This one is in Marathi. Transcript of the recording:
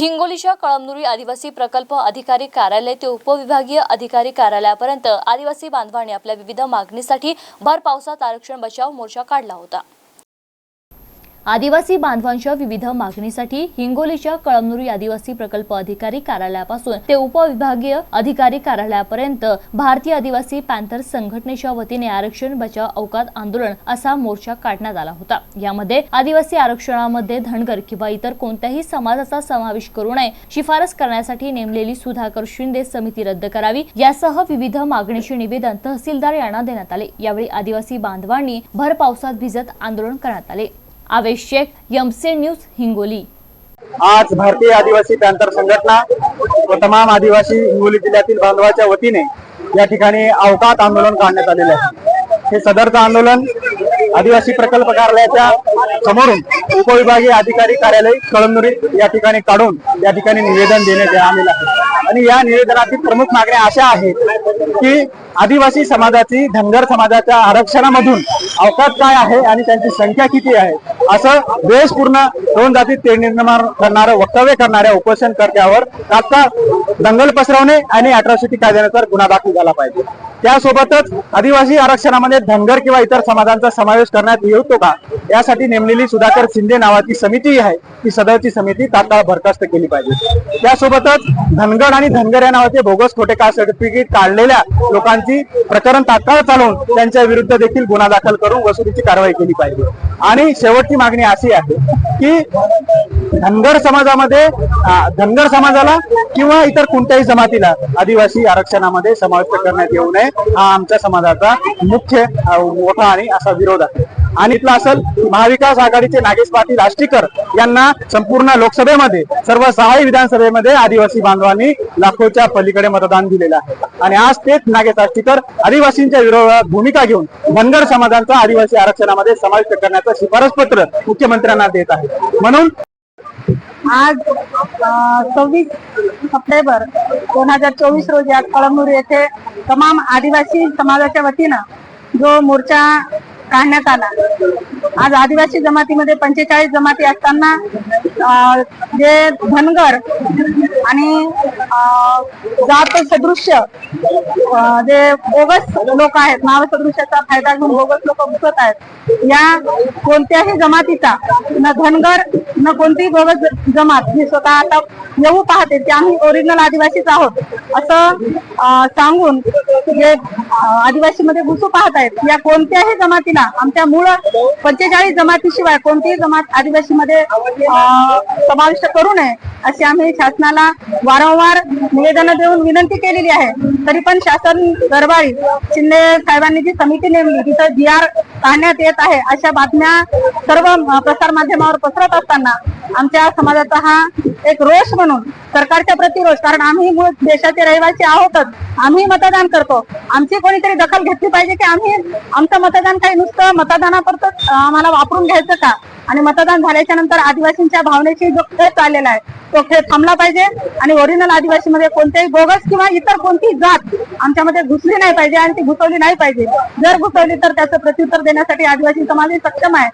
हिंगोलीच्या कळमनुरी आदिवासी प्रकल्प अधिकारी कार्यालय ते उपविभागीय अधिकारी कार्यालयापर्यंत आदिवासी बांधवांनी आपल्या विविध मागणीसाठी भर पावसात आरक्षण बचाव मोर्चा काढला होता. आदिवासी बांधवांच्या विविध मागणीसाठी हिंगोलीच्या कळमनुरी आदिवासी प्रकल्प अधिकारी कार्यालयापासून ते उपविभागीय अधिकारी कार्यालयापर्यंत भारतीय आदिवासी पॅन्थर संघटनेच्या वतीने आरक्षण बचाव अवकात आंदोलन असा मोर्चा काढण्यात आला होता. यामध्ये आदिवासी आरक्षणामध्ये धनगर किंवा इतर कोणत्याही समाजाचा समावेश करू नये शिफारस करण्यासाठी नेमलेली सुधाकर शिंदे समिती रद्द करावी यासह विविध मागणीचे निवेदन तहसीलदार यांना देण्यात आले. यावेळी आदिवासी बांधवांनी भर पावसात भिजत आंदोलन करण्यात आले. आवेश शेख एमसे न्यूज हिंगोली. आज भारतीय आदिवासी पॅन्थर संघटना व तमाम आदिवासी हिंगोली जिल्ह्यातील बांधवाच्या वतीने या ठिकाणी अवकात आंदोलन काढण्यात आलेले आहे. हे सदरचं आंदोलन आदिवासी प्रकल्प कार्यालयाच्या समोरून उपविभागीय अधिकारी कार्यालय कळमनुरी या ठिकाणी काढून या ठिकाणी निवेदन देण्यात आलेलं आहे. आणि या निवेदनातील प्रमुख मागण्या अशा आहेत की आदिवासी समाजाची धनगर समाजाच्या आरक्षणामधून अवकात काय आहे आणि त्यांची संख्या किती आहे असं द्वेषपूर्ण दोन जाती तेढ निर्माण करणारं वक्तव्य करणाऱ्या उपोषणकर्त्यावर तात्काळ दंगल पसरवणे आणि अट्रॉसिटी कायद्यानुसार गुन्हा दाखल झाला पाहिजे. त्यासोबतच आदिवासी आरक्षणामध्ये धनगर किंवा इतर समाजांचा समावेश करण्यात येतो का? यासाठी नेमलेली सुधाकर शिंदे नावाची समिती आहे. ती सदरची समिती तात्काळ बरखास्त केली पाहिजे. त्यासोबतच धनगड आणि धनगर या नावाचे बोगस खोटे का सर्टिफिकेट काढलेल्या लोकांची प्रकरण तात्काळ चालवून त्यांच्या विरुद्ध देखील गुन्हा दाखल करून वसुलीची कारवाई केली पाहिजे. आणि शेवटची मागणी अशी आहे की धनगर समाजामध्ये धनगर समाजाला किंवा इतर कोणत्याही जमातीला आदिवासी आरक्षणामध्ये समाविष्ट करण्यात येऊ नये. हा आमच्या समाजाचा मुख्य मोठा आणि असा विरोध आहे. आणि इथला असेल महाविकास आघाडीचे नागेश पाटील आष्टीकर यांना संपूर्ण लोकसभेमध्ये सर्व सहाही विधानसभेमध्ये आदिवासी बांधवांनी लाखोच्या पलीकडे मतदान दिलेलं आहे. आणि आज तेच नागेश आष्टीकर आदिवासींच्या विरोधात भूमिका घेऊन धनगर समाजांचा आदिवासी आरक्षणामध्ये समाविष्ट करण्याचं शिफारस पत्र मुख्यमंत्र्यांना देत आहे म्हणून आज सव्वीस सप्टेंबर दोन हजार चोवीस रोजी आज कळमनुर येथे तमाम आदिवासी समाजाच्या वतीनं जो मोर्चा काढण्यात आला. आज आदिवासी जमातीमध्ये पंचेचाळीस जमाती असताना जे धनगर आणि जात सदृश्य जे बोगस लोक आहेत नाव सदृश्याचा फायदा घेऊन बोगस लोक घुसत आहेत या कोणत्याही जमातीचा न धनगर न कोणतीही बोगस जमात ही स्वतः आता येऊ पाहते ते आम्ही ओरिजिनल आदिवासीच आहोत असं सांगून जे आदिवासी मध्ये घुसू पाहत आहेत या कोणत्याही जमातीला आमच्या मूळ पंचेचाळीस जमातीशिवाय कोणतीही जमात आदिवासी मध्ये समाविष्ट करू नये अशी आम्ही शासनाला वारंवार निवेदन देऊन विनंती केलेली आहे. तरी पण शासन दरबारी शिंदे साहेबांनी जी समिती नेमली तिथं जी आर काढण्यात येत आहे अशा बातम्या सर्व प्रसार माध्यमावर पसरत असताना आमच्या समाजाचा हा एक रोष म्हणून सरकारच्या प्रति रोष. कारण आम्ही मूळ देशाचे रहिवासी आहोतच. आम्ही मतदान करतो. आमची कोणीतरी दखल घेतली पाहिजे की आम्ही आमचं मतदान काही नुसतं मतदानापुरतच आम्हाला वापरून घ्यायचं का? आणि मतदान झाल्याच्यानंतर आदिवासींच्या भावनेशी जो खेळ चाललेला आहे तो खेळ थांबला पाहिजे. आणि ओरिजिनल आदिवासी मध्ये कोणत्याही बोगस किंवा इतर कोणतीही जात आमच्यामध्ये घुसली नाही पाहिजे आणि ती घुसवली नाही पाहिजे. जर घुसवली तर त्याचं प्रत्युत्तर देण्यासाठी आदिवासी समाज सक्षम आहे.